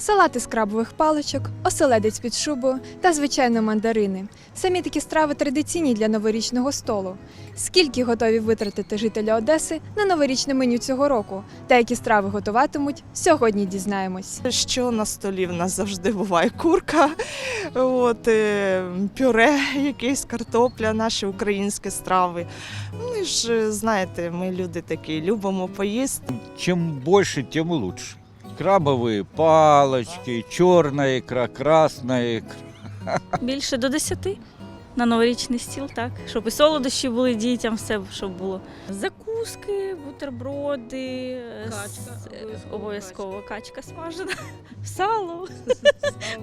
Салати з крабових паличок, оселедець під шубою та, звичайно, мандарини. Самі такі страви традиційні для новорічного столу. Скільки готові витратити жителі Одеси на новорічне меню цього року? Та які страви готуватимуть, сьогодні дізнаємось. Що на столі в нас завжди буває курка, от, е, пюре, якесь картопля, наші українські страви. Ну ж е, знаєте, ми люди такі, любимо поїсти. Чем больше, тем лучше. Крабовые палочки, черная икра, красная икра. Більше до 10 на новорічний стіл, так. Щоб і солодощі були дітям, все щоб було. Закуски, бутерброди, Качка, обов'язково обов'язково качка смажена, сало,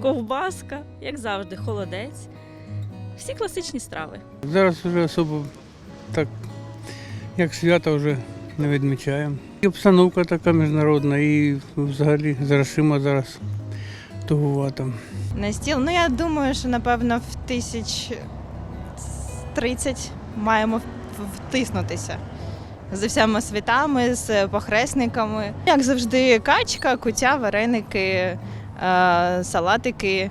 ковбаска, як завжди, холодець. Всі класичні страви. Зараз вже особо так, як свято вже не відмічаємо. І обстановка така міжнародна, і взагалі з грошима зараз тугувато. на стіл. Ну, я думаю, що напевно в тисяч тридцять маємо втиснутися. З всіма святами, з похресниками. Як завжди, качка, кутя, вареники, е, салатики,